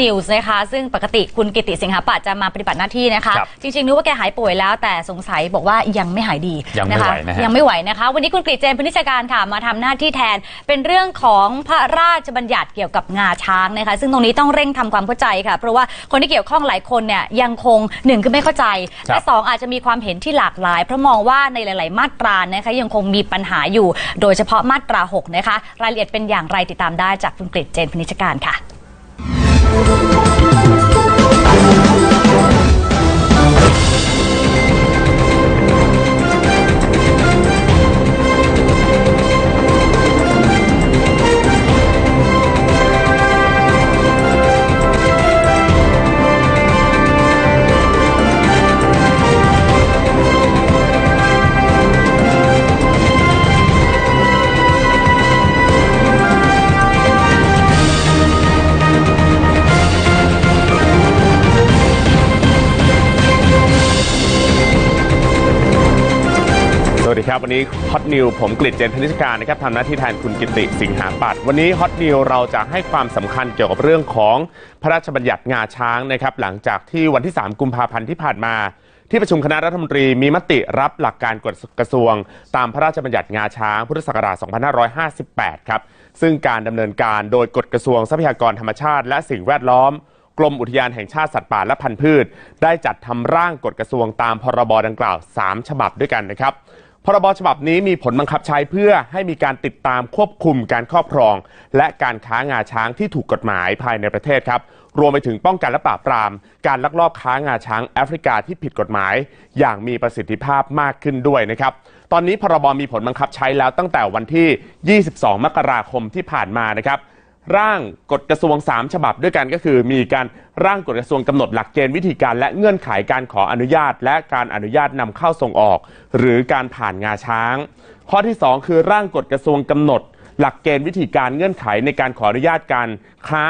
News นะคะ ซึ่งปกติคุณกิติสิงหาปัตย์จะมาปฏิบัติหน้าที่นะคะ ครับจริงๆนึกว่าแกหายป่วยแล้ว แต่สงสัยบอกว่ายังไม่หายดียังไม่นะคะไหวนะฮะ ยังไม่ไหวนะคะ วันนี้คุณกฤษเจนพนิชการค่ะมาทำหน้าที่แทนเป็นเรื่องของพระราชบัญญัติเกี่ยวกับงาช้างนะคะ ซึ่งตรงนี้ต้องเร่งทำความเข้าใจค่ะ เพราะว่าคนที่เกี่ยวข้องหลายคนเนี่ยยังคงหนึ่งคือไม่เข้าใจครับ และสองอาจจะมีความเห็นที่หลากหลายเพราะมองว่าในหลาย ๆ มาตรานะคะยังคงมีปัญหาอยู่ โดยเฉพาะมาตรา6นะคะรายละเอียดเป็นอย่างไรติดตามได้จากคุณกฤษเจนพนิชการค่ะ なんだ? วันนี้ฮอตนิวผมกฤษเจนพนิชการนะครับทำหน้าที่แทนคุณกิติสิงหาปัตย์วันนี้ฮอตนิวเราจะให้ความสำคัญเกี่ยวกับเรื่องของพระราชบัญญัติงาช้างนะครับหลังจากที่วันที่ 3 กุมภาพันธ์ที่ผ่านมา ที่ประชุมคณะรัฐมนตรีมีมติรับหลักการกฎกระทรวง ตามพระราชบัญญัติงาช้างพุทธศักราช 2558 ครับซึ่งการดำเนินการโดยกฎกระทรวงทรัพยากรธรรมชาติ และสิ่งแวดล้อมกรมอุทยานแห่งชาติสัตว์ป่าและพันธุ์พืช ได้จัดทำร่างกฎกระทรวงตามพรบดังกล่าว 3 ฉบับด้วยกันนะครับ พรบฉบับนี้มีผลบังคับใช้เพื่อให้มีการติดตามควบคุมการครอบครอง และการค้างาช้างที่ถูกกฎหมายภายในประเทศครับ รวมไปถึงป้องกันและปราบปราม การลักลอบค้างาช้างแอฟริกาที่ผิดกฎหมาย อย่างมีประสิทธิภาพมากขึ้นด้วยนะครับ ตอนนี้พรบมีผลบังคับใช้แล้วตั้งแต่วันที่ 22 มกราคมที่ผ่านมานะครับ ร่างกฎกระทรวง 3 ฉบับด้วยกันก็คือ มีการร่างกฎกระทรวงกำหนดหลักเกณฑ์วิธีการและเงื่อนไขการขออนุญาต และการอนุญาตนำเข้าส่งออก หรือการผ่านงาช้าง ข้อที่ 2 คือร่างกฎกระทรวงกำหนด หลักเกณฑ์วิธีการเงื่อนไขในการขออนุญาตการค้า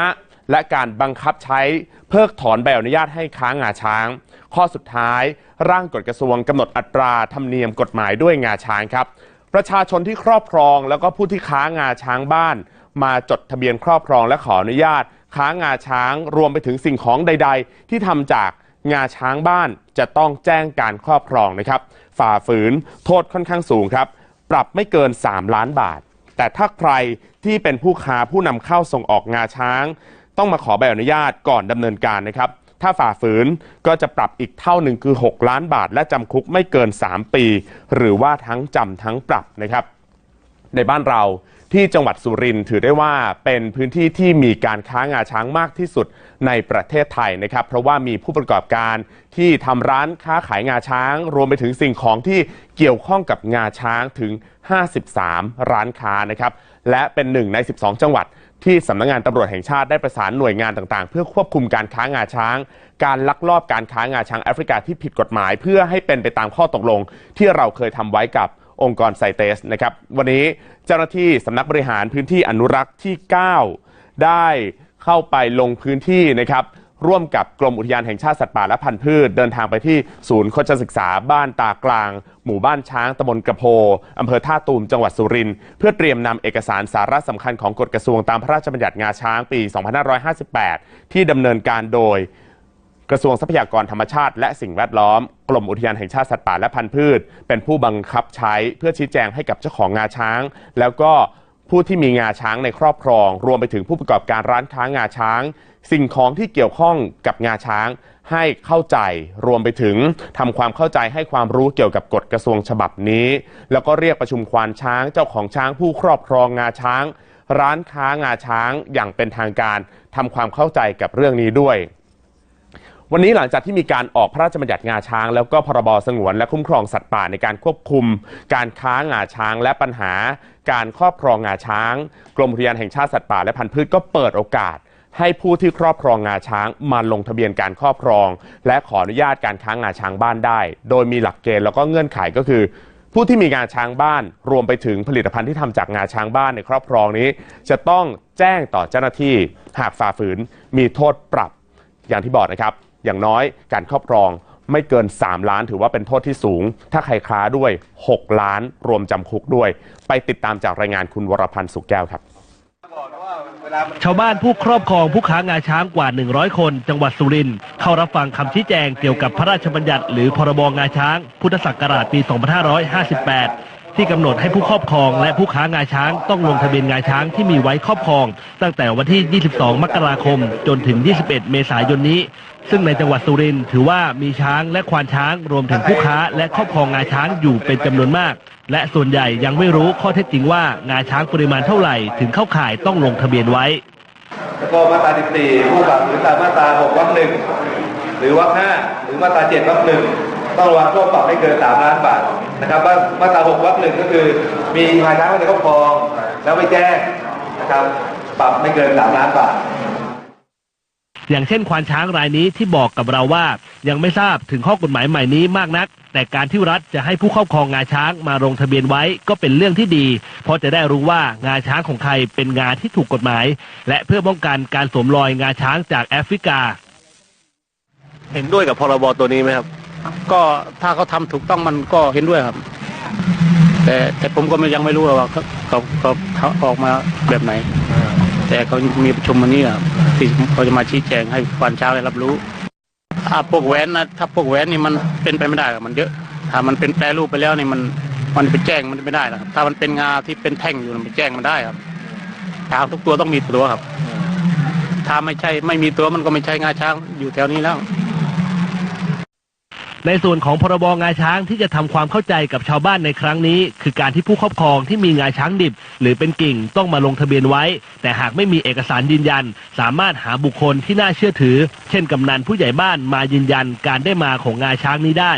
และการบังคับใช้เพิกถอนใบอนุญาตให้ค้างาช้าง ข้อสุดท้าย ร่างกฎกระทรวงกำหนดอัตราธรรมเนียมกฎหมายด้วยงาช้างครับประชาชนที่ครอบครองแล้วก็ผู้ที่ค้างาช้างบ้าน มาจดทะเบียนครอบครองและขออนุญาต ค้างาช้างรวมไปถึงสิ่งของใด ๆ ที่ทำจากงาช้างบ้านจะต้องแจ้งการครอบครองนะครับ ฝ่าฝืนโทษค่อนข้างสูงครับ ปรับไม่เกิน 3 ล้านบาท แต่ถ้าใครที่เป็นผู้ค้าผู้นำเข้าส่งออกงาช้าง ต้องมาขอใบอนุญาตก่อนดำเนินการนะครับ ถ้าฝ่าฝืนก็จะปรับอีกเท่าหนึ่งคือ 6 ล้านบาท และจำคุกไม่เกิน 3 ปี หรือว่าทั้งจำทั้งปรับนะครับ ในบ้านเรา ที่จังหวัดสุรินทร์ถือได้ว่าเป็นพื้นที่ที่มีการค้างาช้างมากที่สุดในประเทศไทยนะครับ เพราะว่ามีผู้ประกอบการที่ทำร้านค้าขายงาช้าง รวมไปถึงสิ่งของที่เกี่ยวข้องกับงาช้างถึง 53 ร้านค้านะครับ และเป็นหนึ่งใน 12 จังหวัดที่สำนักงานตำรวจแห่งชาติได้ประสานหน่วยงานต่างๆ เพื่อควบคุมการค้างาช้าง การลักลอบการค้างาช้างแอฟริกาที่ผิดกฎหมาย เพื่อให้เป็นไปตามข้อตกลงที่เราเคยทำไว้กับ องค์กรไซเตสนะครับวันนี้เจ้าหน้าที่สำนักบริหารพื้นที่อนุรักษ์ที่ 9 ได้เข้าไปลงพื้นที่นะครับร่วมกับกรมอุทยานแห่งชาติสัตว์ป่าและพันธุ์พืช เดินทางไปที่ศูนย์โคชศึกษาบ้านตากลาง หมู่บ้านช้างตำบลกระโพอำเภอท่าตูมจังหวัดสุรินทร์เพื่อเตรียมนำเอกสารสาระสำคัญของกฎกระทรวงตามพระราชบัญญัติงาช้างปี 2558 ที่ดำเนินการโดย กระทรวงทรัพยากรธรรมชาติและสิ่งแวดล้อม กรมอุทยานแห่งชาติสัตว์ป่าและพันธุ์พืช เป็นผู้บังคับใช้เพื่อชี้แจงให้กับเจ้าของงาช้าง แล้วก็ผู้ที่มีงาช้างในครอบครอง รวมไปถึงผู้ประกอบการร้านค้างาช้าง สิ่งของที่เกี่ยวข้องกับงาช้างให้เข้าใจรวมไปถึงทำความเข้าใจให้ความรู้เกี่ยวกับกฎกระทรวงฉบับนี้ แล้วก็เรียกประชุมควานช้างเจ้าของช้างผู้ครอบครองงาช้าง ร้านค้างาช้างอย่างเป็นทางการทำความเข้าใจกับเรื่องนี้ด้วย วันนี้หลังจากที่มีการออกพระราชบัญญัติงาช้าง แล้วก็พรบสงวนและคุ้มครองสัตว์ป่าในการควบคุม การค้างาช้างและปัญหา การครอบครองงาช้าง กรมอุทยานแห่งชาติสัตว์ป่าและพันธุ์พืชก็เปิดโอกาส ให้ผู้ที่ครอบครองงาช้างมาลงทะเบียนการครอบครอง และขออนุญาตการค้างงาช้างบ้านได้ โดยมีหลักเกณฑ์แล้วก็เงื่อนไขก็คือผู้ที่มีงาช้างบ้านรวมไปถึงผลิตภัณฑ์ที่ทำจากงาช้างบ้านในครอบครองนี้ จะต้องแจ้งต่อเจ้าหน้าที่หากฝ่าฝืนมีโทษปรับอย่างที่บอกนะครับ อย่างน้อยการครอบครองไม่เกิน 3 ล้านถือว่าเป็นโทษที่สูง ถ้าใครค้าด้วย 6 ล้านรวมจำคุกด้วย ไปติดตามจากรายงานคุณวรพันธ์สุขแก้วครับชาวบ้านผู้ครอบครองผู้ค้างาช้างกว่า 100 คน จังหวัดสุรินทร์เข้ารับฟังคำชี้แจงเกี่ยวกับพระราชบัญญัติ หรือพรบงาช้าง พุทธศักราชปี 2558 ที่กำหนดให้ผู้ครอบครองและผู้ค้างาช้างต้องลงทะเบียนงาช้างที่มีไว้ครอบครอง ตั้งแต่วันที่ 22 มกราคม จนถึง 21 เมษายนนี้ ซึ่งในจังหวัดสุรินทร์ถือว่ามีช้างและควานช้างรวมถึงผู้ค้าและครอบครองงาช้างอยู่เป็นจำนวนมาก และส่วนใหญ่ยังไม่รู้ข้อเท็จจริงว่างาช้างปริมาณเท่าไหร่ถึงเข้าข่ายต้องลงทะเบียนไว้แล้วก็มาตรา 14 ผู้กับหรือตามมาตรา 6 วรรคหนึ่งหรือวรรคห้าหรือมาตรา 7 วรรคหนึ่งต้องระวังโทษปรับไม่เกิน 3 ล้านบาท นะครับว่ามาตรา6วรรคหนึ่งก็คือ มีงาช้างไว้ในครอบครอง แล้วไม่แจ้งนะครับปรับไม่เกิน3ล้านบาทอย่างเช่นควานช้างรายนี้ที่บอกกับเราว่า ยังไม่ทราบถึงข้อกฎหมายใหม่นี้มากนัก แต่การที่รัฐจะให้ผู้ครอบครองงาช้างมาลงทะเบียนไว้ก็เป็นเรื่องที่ดี เพราะจะได้รู้ว่างาช้างของใครเป็นงาที่ถูกกฎหมาย และเพื่อป้องกันการสวมรอยงาช้างจากแอฟริกา เห็นด้วยกับพรบตัวนี้ไหมครับ ก็ถ้าเขาทำถูกต้องมันก็เห็นด้วยครับ แต่แต่ผมก็ยังไม่รู้ว่าเขาเขาเขาออกมาแบบไหน แต่เขามีประชุมวันนี้ครับที่เขาจะมาชี้แจงให้ควานช้าได้รับรู้อ่าพวกแหวนนะถ้าพวกแหวนนี่มันเป็นไปไม่ได้หรอกมันเยอะ ถ้ามันเป็นแปรรูปไปแล้วนี่มันมันไปแจ้งมันไม่ได้หรอกครับถ้ามันเป็นงาที่เป็นแท่งอยู่มันไปแจ้งมันได้ครับช้างทุกตัวต้องมีตัวครับ ถ้าไม่ใช่ไม่มีตัวมันก็ไม่ใช่งาช้างอยู่แถวนี้แล้ว ในส่วนของพรบงาช้างที่จะทำความเข้าใจกับชาวบ้านในครั้งนี้ คือการที่ผู้ครอบครองที่มีงาช้างดิบ หรือเป็นกิ่งต้องมาลงทะเบียนไว้ แต่หากไม่มีเอกสารยืนยัน สามารถหาบุคคลที่น่าเชื่อถือ เช่นกำนันผู้ใหญ่บ้านมายืนยันการได้มาของงาช้างนี้ได้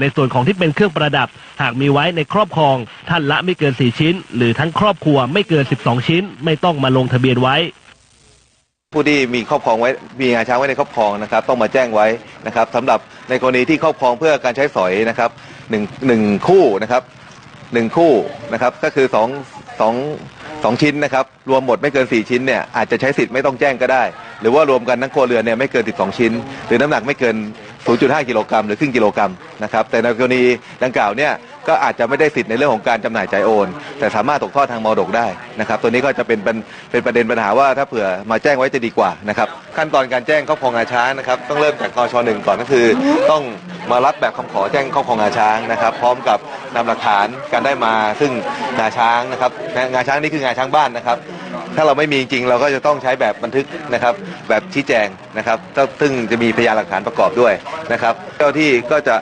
ในส่วนของที่เป็นเครื่องประดับ หากมีไว้ในครอบครอง ท่านละไม่เกิน 4 ชิ้น หรือทั้งครอบครัวไม่เกิน 12 ชิ้น ไม่ต้องมาลงทะเบียนไว้ ผู้ที่มีครอบครองไว้มีงาช้างไว้ในครอบครองนะครับ ต้องมาแจ้งไว้นะครับสำหรับในกรณีที่ครอบครองเพื่อการใช้สอยนะครับหนึ่งหนึ่งคู่นะครับหนึ่งคู่นะครับก็คือสองสองสองชิ้นนะครับรวมหมดไม่เกิน 4 ชิ้นเนี่ยอาจจะใช้สิทธิ์ไม่ต้องแจ้งก็ได้ หรือว่ารวมกันทั้งครัวเรือนเนี่ยไม่เกิน 12 ชิ้น หรือน้ำหนักไม่เกิน 0.5 กิโลกรัมหรือครึ่งกิโลกรัมนะครับแต่ในกรณีดังกล่าวเนี่ย ก็อาจจะไม่ได้สิทธิ์ในเรื่องของการจำหน่ายจ่ายโอน แต่สามารถตกทอดทางมรดกได้นะครับตัวนี้ก็จะเป็นเป็นประเด็นปัญหาว่าถ้าเผื่อมาแจ้งไว้จะดีกว่านะครับขั้นตอนการแจ้งครอบครองงาช้างนะครับต้องเริ่มจากกชหนึ่งก่อนก็คือ ต้องมารับแบบคำขอแจ้งครอบครองงาช้างนะครับ พร้อมกับนำหลักฐานการได้มาซึ่งงาช้างนะครับงาช้างนี่คืองาช้างบ้านนะครับถ้าเราไม่มีจริงเราก็จะต้องใช้แบบบันทึกนะครับ แบบชี้แจงนะครับซึ่งจะมีพยานหลักฐานประกอบด้วยนะครับ เจ้าที่ก็จะ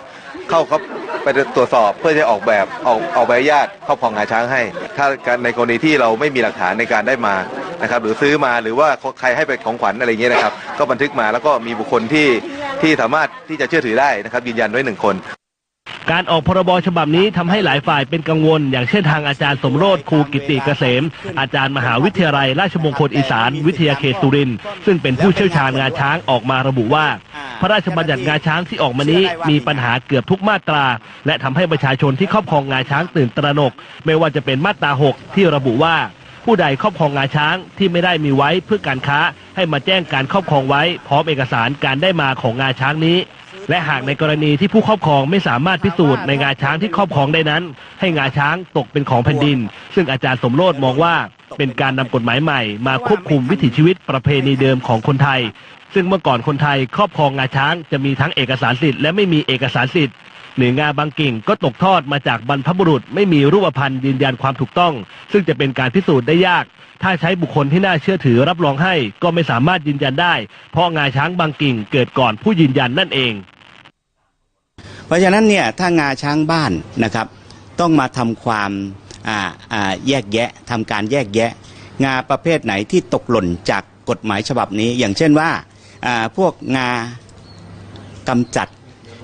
เข้าครับ ไปตรวจสอบเพื่อจะออกแบบออกออกใบอนุญาตครอบครองงาช้างให้ ถ้าในกรณีที่เราไม่มีหลักฐานในการได้มานะครับหรือซื้อมาหรือว่าใครให้เป็นของขวัญอะไรเงี้ยนะครับ ก็บันทึกมาแล้วก็มีบุคคลที่ที่สามารถที่จะเชื่อถือได้นะครับยืนยันไว้หนึ่งคน การออกพรบฉบับนี้ทำให้หลายฝ่ายเป็นกังวล อย่างเช่นทางอาจารย์สมโรธครูกิติเกษม อาจารย์มหาวิทยาลัย ราชมงคลอีสาน วิทยาเขตสุรินทร์ซึ่งเป็นผู้เชี่ยวชาญงาช้างออกมาระบุว่า พระราชบัญญัติงาช้างที่ออกมานี้มีปัญหาเกือบทุกมาตรา และทำให้ประชาชนที่ครอบครองงาช้างตื่นตระหนก ไม่ว่าจะเป็นมาตรา 6 ที่ระบุว่าผู้ใดครอบครองงาช้างที่ไม่ได้มีไว้เพื่อการค้า ให้มาแจ้งการครอบครองไว้ พร้อมเอกสารการได้มาของงาช้างนี้ และหากในกรณีที่ผู้ครอบครองไม่สามารถพิสูจน์ในงาช้างที่ครอบครองได้นั้น ให้งาช้างตกเป็นของแผ่นดิน ซึ่งอาจารย์สมโรธมองว่า เป็นการนำกฎหมายใหม่มาควบคุมวิถีชีวิตประเพณีเดิมของคนไทย ซึ่งเมื่อก่อนคนไทยครอบครองงาช้างจะมีทั้งเอกสารสิทธิ์และไม่มีเอกสารสิทธิ์หรืองาบางกิ่งก็ตกทอดมาจากบรรพบุรุษไม่มีรูปพรรณยืนยันความถูกต้อง ซึ่งจะเป็นการพิสูจน์ได้ยาก ถ้าใช้บุคคลที่น่าเชื่อถือรับรองให้ก็ไม่สามารถยืนยันได้ เพราะงาช้างบางกิ่งเกิดก่อนผู้ยืนยันนั่นเอง ราะฉะนั้นเนี่ยถ้างาช้างบ้านนะครับ ต้องมาทำความแยกแยะทำการแยกแยะ งาประเภทไหนที่ตกหล่นจากกฎหมายฉบับนี้ อย่างเช่นว่าพวกงากำจัด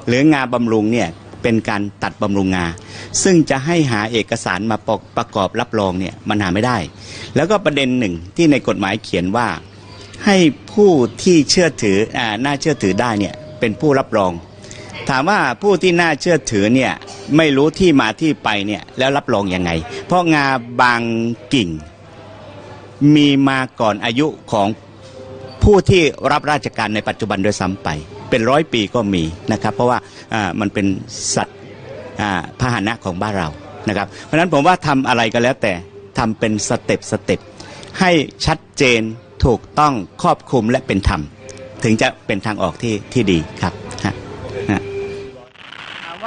หรืองาบำรุงเนี่ยเป็นการตัดบำรุงงา ซึ่งจะให้หาเอกสารมาประประกอบรับรองเนี่ยมันหาไม่ได้ แล้วก็ประเด็นหนึ่งที่ในกฎหมายเขียนว่าให้ผู้ที่เชื่อถืออน่าเชื่อถือได้เนี่ยเป็นผู้รับรอง ถามว่าผู้ที่น่าเชื่อถือเนี่ยไม่รู้ที่มาที่ไปเนี่ยแล้วรับรองยังไง เพราะงาบางกิ่ง มีมาก่อนอายุของผู้ที่รับราชการในปัจจุบันโดยซ้ำไป เป็นร้อยปีก็มีนะครับ เพราะว่ามันเป็นสัตว์พาหนะของบ้านเรานะครับ เพราะฉะนั้นผมว่าทำอะไรก็แล้วแต่ทำเป็นสเต็ปสเต็ปให้ชัดเจนถูกต้องครอบคลุมและเป็นธรรม ถึงจะเป็นทางออกที่ที่ดีครับ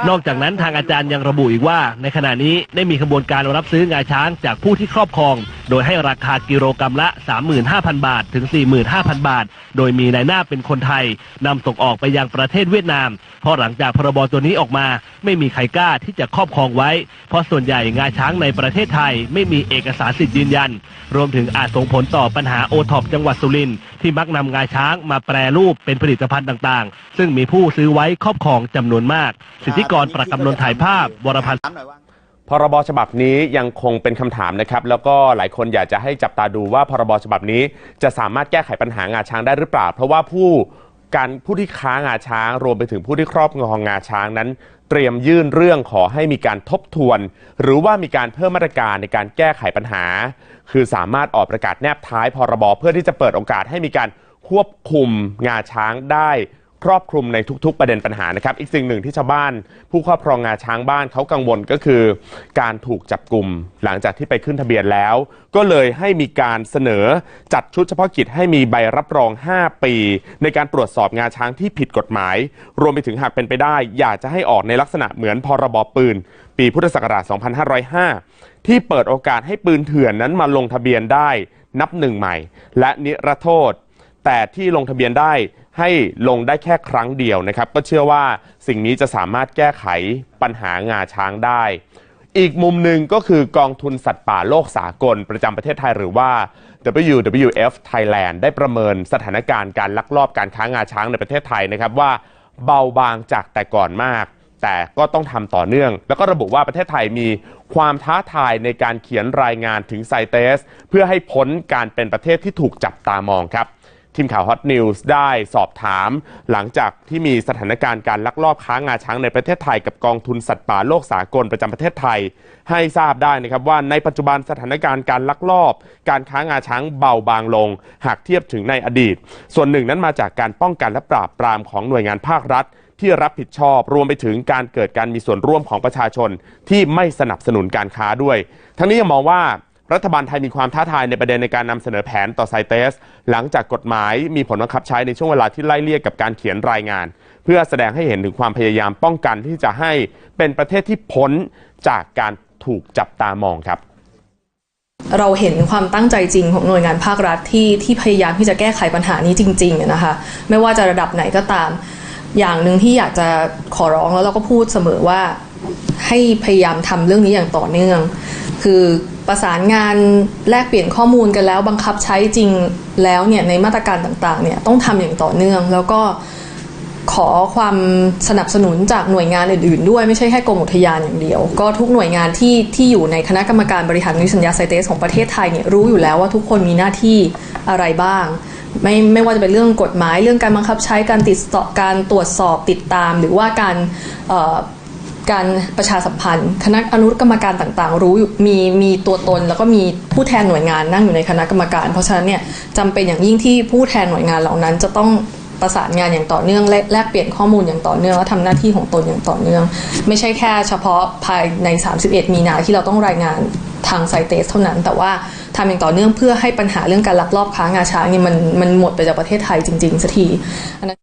นอกจากนั้นทางอาจารย์ยังระบุอีกว่า ในขณะนี้ได้มีขบวนการรับซื้องาช้างจากผู้ที่ครอบครองโดยให้ราคากิโลกรรัมละ 35,000 บาท ถึง 45,000 บาท โดยมีนายหน้าเป็นคนไทยนำส่งออกไปยังประเทศเวียดนาม เพราะหลังจากพรบตัวนี้ออกมา ไม่มีใครกล้าที่จะครอบครองไว้ เพราะส่วนใหญ่งาช้างในประเทศไทยไม่มีเอกสารสิทธิ์ยืนยัน รวมถึงอาจส่งผลต่อปัญหาโอท็อปจังหวัดสุรินทร์ที่มักนำงาช้างมาแปรรูปเป็นผลิตภัณฑ์ต่างๆ ซึ่งมีผู้ซื้อไว้ครอบครองจำนวนมาก สิทธิกรประกำนนถ่ายภาพวรพันธ์ พรบฉบับนี้ยังคงเป็นคำถามนะครับ แล้วก็หลายคนอยากจะให้จับตาดูว่าพรบฉบับนี้จะสามารถแก้ไขปัญหางาช้างได้หรือเปล่า เพราะว่าผู้การผู้ที่ค้างาช้าง รวมไปถึงผู้ที่ครอบครองงาช้างนั้น เตรียมยื่นเรื่องขอให้มีการทบทวน หรือว่ามีการเพิ่มมาตรการในการแก้ไขปัญหา คือสามารถออกประกาศแนบท้ายพรบเพื่อที่จะเปิดโอกาสให้มีการควบคุมงาช้างได้ ครอบคลุมในทุก ๆ ประเด็นปัญหานะครับ อีกสิ่งหนึ่งที่ชาวบ้าน ผู้ครอบครองงาช้างบ้านเขากังวลก็คือ การถูกจับกลุ่มหลังจากที่ไปขึ้นทะเบียนแล้ว ก็เลยให้มีการเสนอจัดชุดเฉพาะกิจให้มีใบรับรอง 5 ปี ในการตรวจสอบงาช้างที่ผิดกฎหมาย รวมไปถึงหากเป็นไปได้ อยากจะให้ออกในลักษณะเหมือนพรบปืน ปีพุทธศักราช 2505 ที่เปิดโอกาสให้ปืนเถื่อนนั้นมาลงทะเบียนได้นับหนึ่งใหม่ และนิรโทษ แต่ที่ลงทะเบียนได้ให้ลงได้แค่ครั้งเดียวนะครับ ก็เชื่อว่าสิ่งนี้จะสามารถแก้ไขปัญหางาช้างได้ อีกมุมหนึ่งก็คือกองทุนสัตว์ป่าโลกสากลประจำประเทศไทยหรือว่า WWF Thailand ได้ประเมินสถานการณ์การลักลอบการค้างาช้างในประเทศไทยนะครับว่าเบาบางจากแต่ก่อนมาก แต่ก็ต้องทำต่อเนื่อง แล้วก็ระบุว่าประเทศไทยมีความท้าทายในการเขียนรายงานถึงไซเตส เพื่อให้พ้นการเป็นประเทศที่ถูกจับตามองครับ ทีมข่าว Hot News ได้สอบถาม หลังจากที่มีสถานการณ์การลักลอบค้างาช้างในประเทศไทย กับกองทุนสัตว์ป่าโลกสากลประจำประเทศไทย ให้ทราบได้นะครับว่าในปัจจุบันสถานการณ์การลักลอบ การค้างาช้างเบาบางลง หากเทียบถึงในอดีต ส่วนหนึ่งนั้นมาจากการป้องกันและปราบปรามของหน่วยงานภาครัฐที่รับผิดชอบรวมไปถึงการเกิดการมีส่วนร่วมของประชาชนที่ไม่สนับสนุนการค้าด้วย ทั้งนี้ยังมองว่า รัฐบาลไทยมีความท้าทายในประเด็นในการนำเสนอแผนต่อไซเตสหลังจากกฎหมายมีผลบังคับใช้ในช่วงเวลาที่ไล่เลี่ยกับการเขียนรายงาน เพื่อแสดงให้เห็นถึงความพยายามป้องกันที่จะให้เป็นประเทศที่พ้นจากการถูกจับตามองครับเราเห็นความตั้งใจจริงของหน่วยงานภาครัฐที่ที่พยายามที่จะแก้ไขปัญหานี้จริงๆนะคะไม่ว่าจะระดับไหนก็ตาม อย่างหนึ่งที่อยากจะขอร้องแล้วเราก็พูดเสมอว่า ให้พยายามทำเรื่องนี้อย่างต่อเนื่อง คือประสานงานแลกเปลี่ยนข้อมูลกันแล้ว บังคับใช้จริงแล้วเนี่ยในมาตรการต่างๆเนี่ยต้องทำอย่างต่อเนื่อง แล้วก็ขอความสนับสนุนจากหน่วยงานอื่นๆ ด้วยไม่ใช่แค่กรมอุทยานอย่างเดียว ก็ทุกหน่วยงานที่ที่อยู่ในคณะกรรมการบริหารนุสัญญาไซเตสของประเทศไทยเนี่ยรู้อยู่แล้วว่าทุกคนมีหน้าที่อะไรบ้าง ไม่ไม่ว่าจะเป็นเรื่องกฎหมายเรื่องการบังคับใช้การติดต่อการตรวจสอบติดตาม หรือว่าการ การประชาสัมพันธ์ คณะอนุกรรมการต่างๆ รู้มีมีตัวตน แล้วก็มีผู้แทนหน่วยงานนั่งอยู่ในคณะกรรมการ เพราะฉะนั้นเนี่ยจำเป็นอย่างยิ่งที่ผู้แทนหน่วยงานเหล่านั้นจะต้องประสานงานอย่างต่อเนื่องและแลกเปลี่ยนข้อมูลอย่างต่อเนื่องและทำหน้าที่ของตนอย่างต่อเนื่อง ไม่ใช่แค่เฉพาะภายใน 31 มีนาที่เราต้องรายงานทางไซเตสเท่านั้น แต่ว่าทำอย่างต่อเนื่องเพื่อให้ปัญหาเรื่องการลักลอบค้างาช้างนี่มันมันหมดไปจากประเทศไทยจริงๆสักทีอันนั้น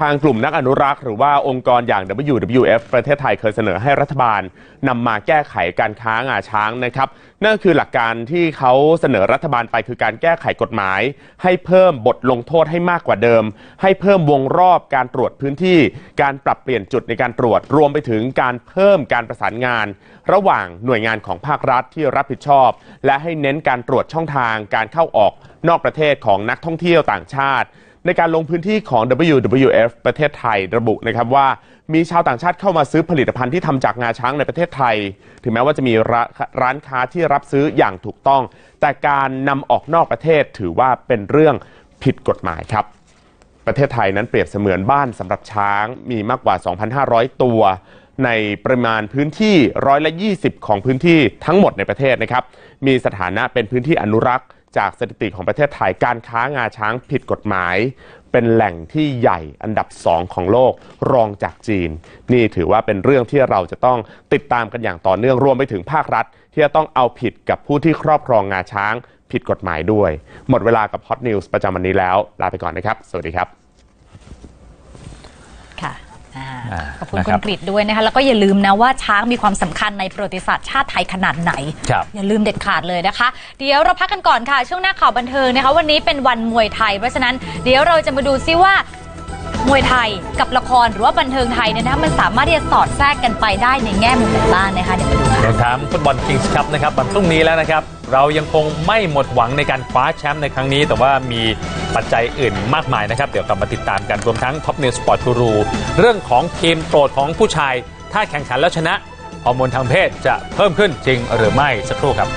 ทางกลุ่มนักอนุรักษ์หรือว่าองค์กรอย่าง WWF ประเทศไทยเคยเสนอให้รัฐบาลนำมาแก้ไขการค้างาช้างนะครับ นั่นคือหลักการที่เขาเสนอรัฐบาลไปคือการแก้ไขกฎหมาย ให้เพิ่มบทลงโทษให้มากกว่าเดิม ให้เพิ่มวงรอบการตรวจพื้นที่ การปรับเปลี่ยนจุดในการตรวจรวมไปถึงการเพิ่มการประสานงาน ระหว่างหน่วยงานของภาครัฐที่รับผิดชอบ และให้เน้นการตรวจช่องทางการเข้าออกนอกประเทศของนักท่องเที่ยวต่างชาติ ในการลงพื้นที่ของ WWF ประเทศไทยระบุนะครับว่ามีชาวต่างชาติเข้ามาซื้อผลิตภัณฑ์ที่ทำจากงาช้างในประเทศไทย ถึงแม้ว่าจะมีร้าร้านค้าที่รับซื้ออย่างถูกต้อง แต่การนำออกนอกประเทศถือว่าเป็นเรื่องผิดกฎหมายครับ ประเทศไทยนั้นเปรียบเสมือนบ้านสำหรับช้างมีมากกว่า 2,500 ตัว ในปริมาณพื้นที่ร้อยละ 20 ของพื้นที่ทั้งหมดในประเทศนะครับมีสถานะเป็นพื้นที่อนุรักษ์ จากสถิติของประเทศไทยการค้างาช้างผิดกฎหมาย เป็นแหล่งที่ใหญ่อันดับสองของโลกรองจากจีน นี่ถือว่าเป็นเรื่องที่เราจะต้องติดตามกันอย่างต่อเนื่องรวมไปถึงภาครัฐ ที่จะต้องเอาผิดกับผู้ที่ครอบครองงาช้างผิดกฎหมายด้วย หมดเวลากับ Hot News ประจำวันนี้แล้ว ลาไปก่อนนะครับ สวัสดีครับ ค่ะ ขอบคุณนะคุครัณบกริดด้วยนะคะแล้วก็อย่าลืมนะว่าช้างมีความสำคัญในประวัติศาสตร์ชาติไทยขนาดไหนครับอย่าลืมเด็ดขาดเลยนะคะ เดี๋ยวเราพักกันก่อนค่ะ ช่วงหน้าข่าวบันเทิงนะคะ วันนี้เป็นวันมวยไทย เพราะฉะนั้นเดี๋ยวเราจะมาดูซิว่า มวยไทยกับละครหรือว่าบันเทิงไทยเนี่ยนะคะมันสามารถที่จะสอดแทรกกันไปได้ในแง่มุมไหนบ้างนะคะเดี๋ยวมาดูค่ะ รวมทั้งฟุตบอลคิงส์คัพนะครับวันพรุ่งนี้แล้วนะครับ เรายังคงไม่หมดหวังในการคว้าแชมป์ในครั้งนี้ แต่ว่ามีปัจจัยอื่นมากมายนะครับ เดี๋ยวกลับมาติดตามกันรวมทั้งท็อปนิวสปอร์ต u ูรูเรื่องของทีมโปรดของผู้ชาย ถ้าแข่งขันแล้วชนะฮอร์โมนทางเพศจะเพิ่มขึ้นจริงหรือไม่สักครู่ครับ